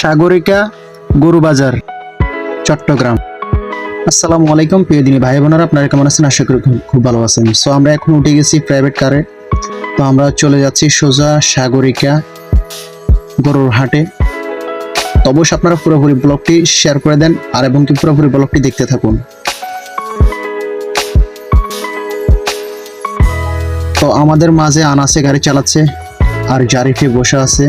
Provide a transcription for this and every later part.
সাগরিকা গরু বাজার চট্টগ্রাম। আসসালামু আলাইকুম, প্রিয় দিনী ভাই বোনেরা, আপনারা কেমন আছেন? আশা করি খুব ভালো আছেন। সো আমরা এখন উঠে গেছি প্রাইভেট কারে তো আমরা চলে যাচ্ছি সোজা সাগরিকা গরুর হাটে। তো অবশ্যই আপনারা পুরোপুরি ব্লগটি শেয়ার করে দেন আর এবং কি পুরোপুরি ব্লগটি দেখতে থাকুন। তো আমাদের মাঝে আনাসে গাড়ি চালাচ্ছে আর জারিফে বসে আছে।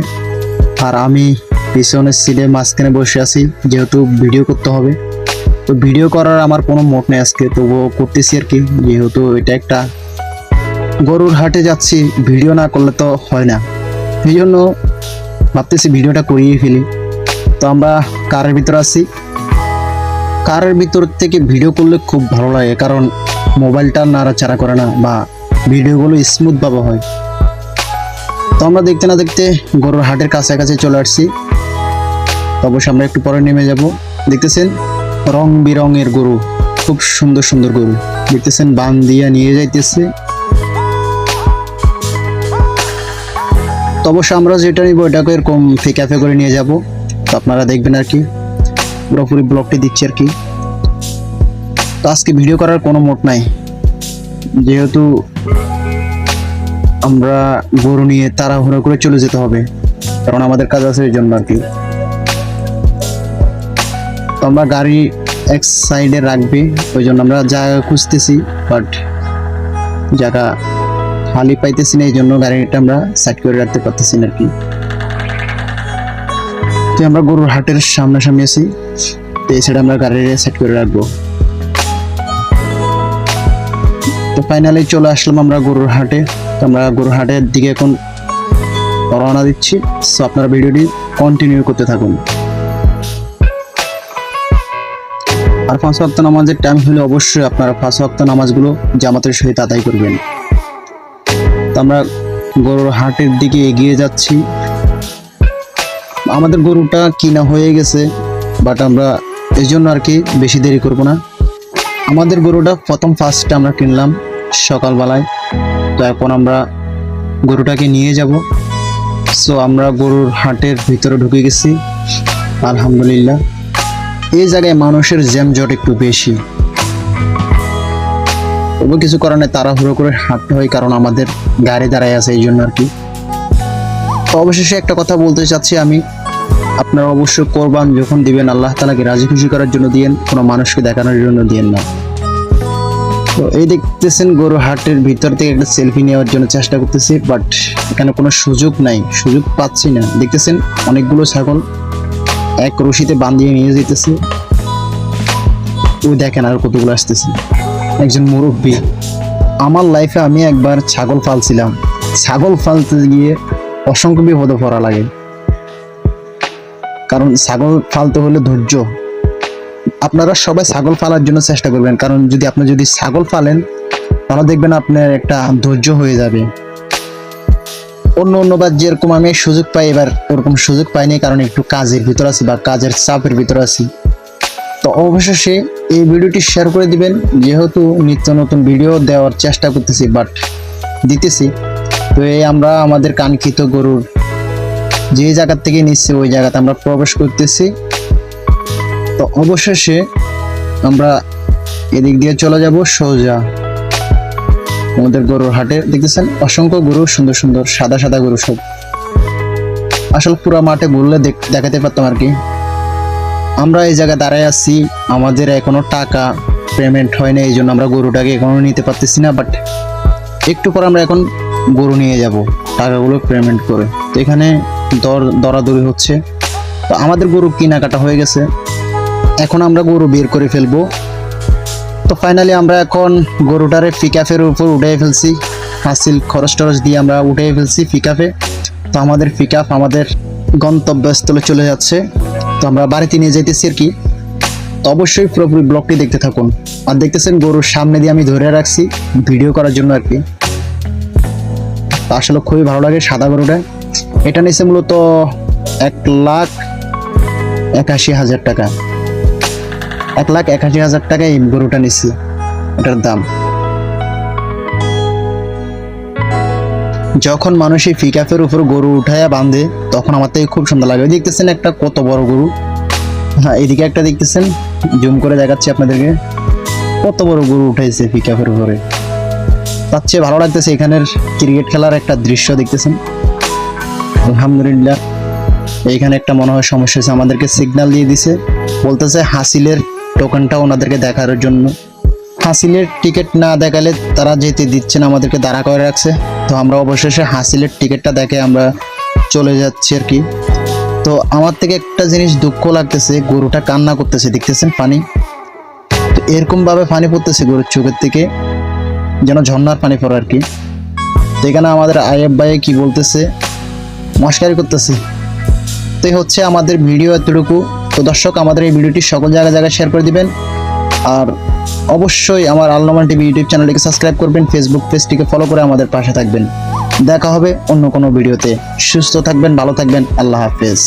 আর আমি পিছনের সিটে মাঝখানে বসে আছি, যেহেতু ভিডিও করতে হবে। তো ভিডিও করার আমার কোনো মোট নেই আজকে, তবুও করতেছি আর কি, যেহেতু এটা একটা গরুর হাটে যাচ্ছি ভিডিও না করলে তো হয় না। এই জন্য ভাবতেছি ভিডিওটা করিয়ে ফেলি। তো আমরা কারের ভিতরে আছি। কারের ভিতর থেকে ভিডিও করলে খুব ভালো লাগে, কারণ মোবাইলটা নাড়াচাড়া করে না বা ভিডিওগুলো স্মুথভাবে হয়। তো আমরা দেখতে না দেখতে গরুর হাটের কাছাকাছি চলে আসছি। তো অবশ্যই আমরা একটু পরে নেমে যাব। দেখতেছেন রং বেরঙের গরু, খুব সুন্দর সুন্দর গরু। দেখতেছেন বান দিয়ে নিয়ে যাইতেছে। তো অবশ্যই আমরা যেটা নিব এটাকে এরকম ফিকাফে করে নিয়ে যাব। তো আপনারা দেখবেন আর কি, পুরোপুরি ব্লগটি দিচ্ছি আর কি। তো আজকে ভিডিও করার কোনো মোট নাই। যেহেতু আমরা গরু নিয়ে তাড়াহুড়ো করে চলে যেতে হবে। কারণ আমাদের কাজ আছে এই জন্য আর কি। তো আমরা গাড়ি এক সাইডে রাখবে, ওই জন্য আমরা জায়গা খুঁজতেছি বাট জায়গা খালি পাইতেছি না, এই জন্য গাড়িটা আমরা সাইড করে রাখতে পারতেছি না আর কি। তো আমরা গরুর হাটের সামনাসামনি আছি, তো সাইডে আমরা গাড়ি সেট করে রাখব। তো ফাইনালি চলে আসলাম আমরা গরুর হাটে। আমরা গরুর হাটের দিকে এখন রওনা দিচ্ছি। সো আপনারা ভিডিওটি কন্টিনিউ করতে থাকুন। আর পাঁচ ওয়াক্ত নামাজের টাইম হলে অবশ্যই আপনারা পাঁচ ওয়াক্ত নামাজগুলো জামাতের সহিত আদায় করবেন। তো আমরা গরুর হাটের দিকে এগিয়ে যাচ্ছি। আমাদের গরুটা কিনা হয়ে গেছে বাট আমরা এই জন্য আর কি বেশি দেরি করব না। আমাদের গরুটা প্রথম ফার্স্ট আমরা কিনলাম সকালবেলায়। তো এখন আমরা গরুটাকে নিয়ে যাব। সো আমরা গরুর হাটের ভিতরে ঢুকে গেছি। আলহামদুলিল্লাহ। এই জায়গায় মানুষের জ্যামজট একটু বেশি। তবু কিছু কারণে তাড়াহুড়ো করে হাঁটতে হয়, কারণ আমাদের গাড়ি দাঁড়ায় আছে, এই জন্য আর কি। তো অবশেষে একটা কথা বলতে চাচ্ছি আমি। আপনারা অবশ্যই কোরবান যখন দিবেন, আল্লাহ তালাকে রাজি খুশি করার জন্য দিয়েন, কোনো মানুষকে দেখানোর জন্য দিয়েন না। তো এই দেখতেছেন গরু হাটের ভিতর থেকে একটা সেলফি নেওয়ার জন্য চেষ্টা করতেছি বাট এখানে কোনো সুযোগ নাই, সুযোগ পাচ্ছি না। দেখতেছেন অনেকগুলো ছাগল এক রশিতে বান্ধিয়ে নিয়ে যেতেছে ওই দেখেন আর কতগুলো আসতেছে। একজন মুরব্বী। আমার লাইফে আমি একবার ছাগল ফালছিলাম ছাগল ফালতে গিয়ে অসংখ্য বিপদে পড়া লাগে। কারণ ছাগল ফালতে হলে ধৈর্য। আপনারা সবাই ছাগল ফালার জন্য চেষ্টা করবেন, কারণ যদি আপনি যদি ছাগল ফালেন, তাহলে দেখবেন আপনার একটা ধৈর্য হয়ে যাবে। অন্য অন্যবার যেরকম আমি সুযোগ পাই, এবার ওরকম সুযোগ পাইনি, কারণ একটু কাজের ভিতর আছি বা কাজের চাপের ভিতর আছি। তো অবশেষে এই ভিডিওটি শেয়ার করে দিবেন, যেহেতু নিত্য নতুন ভিডিও দেওয়ার চেষ্টা করতেছি বাট দিতেছি। তো এই আমরা আমাদের কাঙ্ক্ষিত গরুর যে জায়গা থেকে নিচ্ছে ওই জায়গাতে আমরা প্রবেশ করতেছি। তো অবশেষে আমরা এদিক দিয়ে চলে যাব সোজা আমাদের গরুর হাটে। দেখতেছেন, অসংখ্য গরু, সুন্দর সুন্দর, সাদা সাদা গরু সব। আসলে পুরো মাঠে ঘুরলে দেখ- দেখাতে পারতাম আর কি। আমরা এই জায়গায় দাঁড়ায় আছি, আমাদের এখনও টাকা পেমেন্ট হয় না এই জন্য আমরা গরুটাকে এখনও নিতে পারতেছি না বাট একটু পর আমরা এখন গরু নিয়ে যাব, টাকাগুলো পেমেন্ট করে। তো এখানে দর দরাদরি হচ্ছে। তো আমাদের গরু কেনাকাটা হয়ে গেছে। এখন আমরা গরু বের করে ফেলব। তো ফাইনালি আমরা এখন গরুটারে পিকআপের উপর উঠে ফেলছি। হাসিল খরচ টরচ দিয়ে আমরা উঠে ফেলছি পিকআপে তো আমাদের পিকআপ আমাদের গন্তব্যস্থলে চলে যাচ্ছে। তো আমরা বাড়িতে নিয়ে যেতেছি আর কি। তো অবশ্যই পুরোপুরি ব্লগটি দেখতে থাকুন। আর দেখতেছেন গরুর সামনে দিয়ে আমি ধরে রাখছি ভিডিও করার জন্য আর কি। আসলে খুবই ভালো লাগে সাদা গরুটা। এটা নিচ্ছে মূলত এক লাখ একাশি হাজার টাকা। এক লাখ একাশি হাজার টাকা এই গরুটা নিচ্ছি এটার দাম। যখন মানুষ এই ফিকাফের উপর গরু উঠায়া বাঁধে, তখন আমার থেকে খুব সুন্দর লাগে। দেখতেছেন একটা কত বড় গরু। হ্যাঁ এদিকে একটা দেখতেছেন, জুম করে দেখাচ্ছি আপনাদেরকে। কত বড় গরু উঠাইছে ফিকাফের উপরে। তার চেয়ে ভালো লাগতেছে এখানের ক্রিকেট খেলার একটা দৃশ্য দেখতেছেন। আলহামদুলিল্লাহ। এইখানে একটা মনে হয় সমস্যা হয়েছে, আমাদেরকে সিগন্যাল দিয়ে দিছে। বলতেছে হাসিলের টোকেনটা ওনাদেরকে দেখার জন্য। হাসিলের টিকিট না দেখালে তারা যেতে দিচ্ছে না, আমাদেরকে দাঁড়া করে রাখছে। তো আমরা অবশেষে হাসিলের টিকিটটা দেখে আমরা চলে যাচ্ছি আর কি। তো আমার থেকে একটা জিনিস দুঃখ লাগতেছে, গরুটা কান্না করতেছে, দেখতেছেন পানি? তো এরকম ভাবে পানি পড়তেছে গরুর চোখের থেকে, যেন ঝর্নার পানি পড়ে আর কি। তো এখানে আমাদের আয়েব ভাই কি বলতেছে? মস্কারি করতেছি। তো এই হচ্ছে আমাদের ভিডিও এতটুকু। তো দর্শক, আমাদের এই ভিডিওটি সকল জায়গায় জায়গায় শেয়ার করে দিবেন। আর অবশ্যই আমার আলনোমান টিভি ইউটিউব চ্যানেলটিকে সাবস্ক্রাইব করবেন। ফেসবুক পেজটিকে ফলো করে আমাদের পাশে থাকবেন। দেখা হবে অন্য কোনো ভিডিওতে। সুস্থ থাকবেন, ভালো থাকবেন। আল্লাহ হাফেজ।